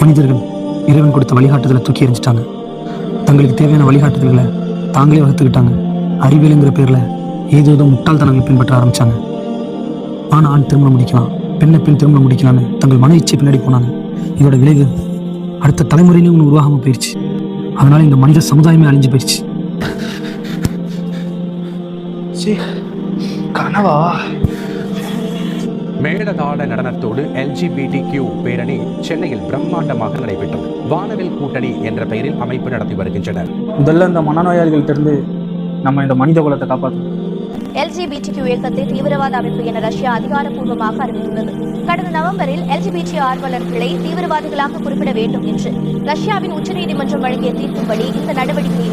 மனிதர்கள் இறைவன் கொடுத்த வழிகாட்டுதலை தூக்கி எறிஞ்சிட்டாங்க. தங்களுக்கு தேவையான வழிகாட்டுதல்களை தாங்களே வகுத்துக்கிட்டாங்க. அறிவியலுங்கிற பேரில் ஏதோ முட்டாள்தனங்களை பின்பற்ற ஆரம்பிச்சாங்க. ஆண் ஆண் திருமணம் முடிக்கலாம் பெண்ணை பெண் திருமணம் முடிக்கலாம்னு தங்கள் மன இச்சை பின்னாடி போனாங்க. இதோட விளைவு அடுத்த தலைமுறையிலே ஒன்று உருவாகாமல் போயிடுச்சு அதனால இந்த மனித சமுதாயமே அழிஞ்சு போயிடுச்சு கனவா? மேளதாள நடனத்தோடு எல்ஜிபிடி பேரணி சென்னையில் பிரம்மாண்டமாக நடைபெற்றது. வானவில் கூட்டணி என்ற பெயரில் அமைப்பு நடத்தி வருகின்றனர். முதல்ல இந்த மனநோயாளிகள்ட்ட இருந்து நம்ம இந்த மனித குலத்தை காப்பாற்றணும். எல்ஜிபிடிக்யூ இயக்கத்தை தீவிரவாத அமைப்பு என ரஷ்யா அதிகாரப்பூர்வமாக அறிவித்துள்ளது. கடந்த நவம்பரில் எல்ஜிபிடி ஆர்வலர்களை தீவிரவாதிகளாக குறிப்பிட வேண்டும் என்று ரஷ்யாவின் உச்சநீதிமன்றம் வழங்கிய தீர்ப்பின்படி இந்த நடவடிக்கை